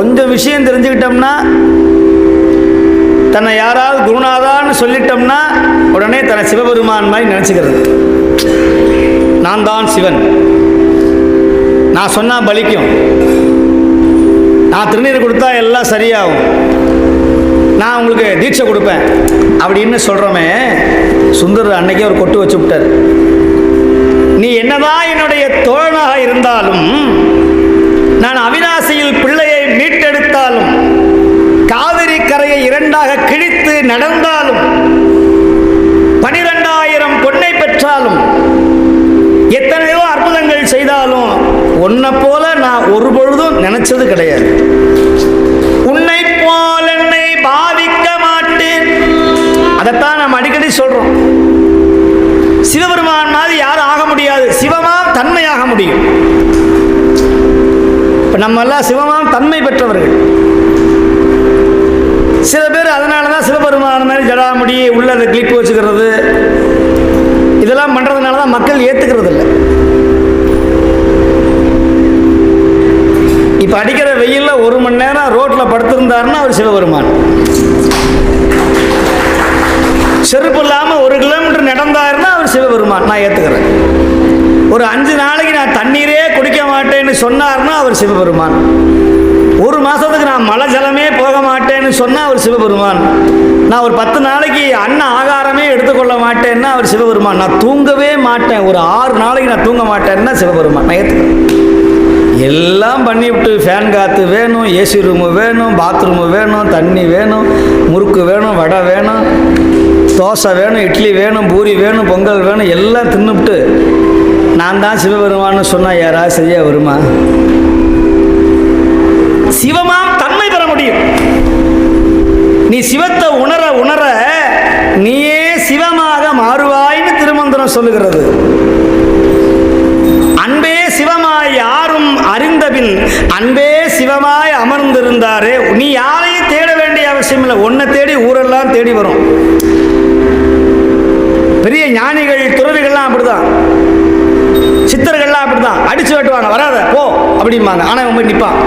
கொஞ்சம் விஷயம் தெரிஞ்சுக்கிட்டோம்னா தன்னை யாராவது குருநாதான்னு சொல்லிட்டோம்னா உடனே தன்னை சிவபெருமான் மாதிரி நினச்சிக்கிறது. நான் தான் சிவன். நான் சொன்னால் பலிக்கும். நான் திருநீர் கொடுத்தா எல்லாம் சரியாகும். நான் உங்களுக்கு தீட்சை கொடுப்பேன். அப்படின்னு சொல்கிறோமே சுந்தர் அன்னைக்கே ஒரு கொட்டு வச்சு விட்டார். நீ என்னதான் என்னுடைய தோழனாக இருந்தாலும் நான் அவிநாசியில் பிள்ளை நடந்தாலும் பனிரெண்டாயிரம் பொன்னை பெற்றாலும் எத்தனையோ அற்புதங்கள் செய்தாலும் உன்னை போல நான் ஒரு பொழுதும் நினைச்சது கிடையாது. உன்னை போல என்னை பாவிக்க மாட்டேன். அதைத்தான் நம்ம அடிக்கடி சொல்றோம். சிவபெருமான் மாதிரி யாரும் ஆக முடியாது. சிவமாம் தன்மையாக முடியும். இப்போ நம்ம எல்லாம் சிவமாம் தன்மை பெற்றவர்கள். சில பேர் அதனால தான் சிவபெருமான் மாதிரி ஜடாமுடி உள்ள அதை கிளிப் வச்சுக்கிறது. இதெல்லாம் பண்ணுறதுனால தான் மக்கள் ஏற்றுக்கிறது இல்லை இப்போ அடிக்கிற வெயிலில் ஒரு மணி நேரம் ரோட்டில் படுத்திருந்தாருன்னா அவர் சிவபெருமான். செருப்பு இல்லாமல் ஒரு கிலோமீட்டர் நடந்தாருன்னா அவர் சிவபெருமான். நான் ஏற்றுக்கிறேன் ஒரு அஞ்சு நாளைக்கு நான் தண்ணீரே குடிக்க மாட்டேன்னு சொன்னார்னா அவர் சிவபெருமான். ஒரு மாதத்துக்கு நான் மழை ஜலமே சொன்னால் அவர் சிவபெருமான். நான் ஒரு பத்து நாளைக்கு அன்ன ஆகாரமே எடுத்துக்கொள்ள மாட்டேன்னா அவர் சிவபெருமான். நான் தூங்கவே மாட்டேன். ஒரு ஆறு நாளைக்கு நான் தூங்க மாட்டேன்னா சிவபெருமான். நான் ஏற்றுக்கிறேன் எல்லாம் பண்ணிவிட்டு ஃபேன் காற்று வேணும் ஏசி ரூமு வேணும் பாத்ரூமு வேணும் தண்ணி வேணும் முறுக்கு வேணும் வடை வேணும் தோசை வேணும் இட்லி வேணும் பூரி வேணும் பொங்கல் வேணும் எல்லாம் தின்னுவிட்டு நான் தான் சிவபெருமான்னு சொன்னால் யாராவது சரியாக வருமா? சிவமாம் தன்மை பெற முடியும். சிவத்தை உணர உணர நீயே சிவமாக மாறுவாய்னு திருமந்திரம் சொல்லுகிறது. அன்பே சிவமாய் யாரும் அறிந்தபின் அன்பே சிவமாய் அமர்ந்திருந்தாரே. நீ யாரையும் தேட வேண்டிய அவசியம் இல்லை. உன்னை தேடி ஊரெல்லாம் தேடி வரும். பெரிய ஞானிகள் துறவிகள்லாம் அப்படிதான். சித்தர்கள்லாம் அப்படிதான். அடிச்சு வெட்டுவாங்க. வராத போ அப்படிம்பாங்க. ஆனால் இவன் போய் நிற்பான்